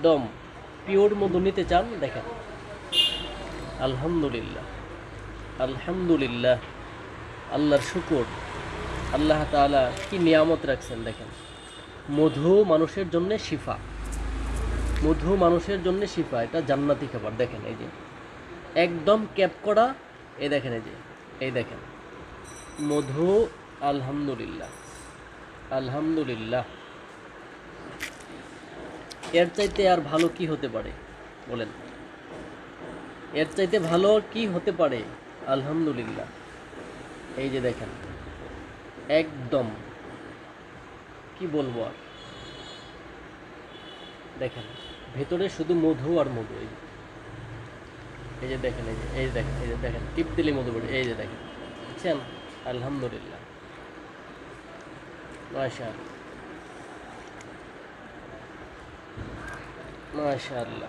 একদম পিওর মধু নিতে চান, দেখেন। আলহামদুলিল্লাহ। আলহামদুলিল্লাহ। আল্লাহর শুকর। আল্লাহ তাআলা কি নিয়ামত রাখছেন, দেখেন। মধু মানুষের জন্য শিফা। মধু মানুষের জন্য শিফা, এটা জান্নাতি খাবার, দেখেন এই যে। একদম ক্যাপ করা, এই দেখেন এই যে, এই দেখেন। মধু, আলহামদুলিল্লাহ। আলহামদুলিল্লাহ। এর চাইতে আর ভালো কি হতে পারে? বলেন। এর চাইতে ভালো কি হতে পারে? আলহামদুলিল্লাহ। এই যে দেখেন, একদম। কি বলব আর? দেখেন, ভেতরে শুধু মধু আর মধু, এই যে। এই যে দেখেন, এই যে এই যে দেখেন, এই যে দেখেন টিপ দিলে মধু পড়ে এই যে দেখেন। বুঝছেন? আলহামদুলিল্লাহ। ما شاء الله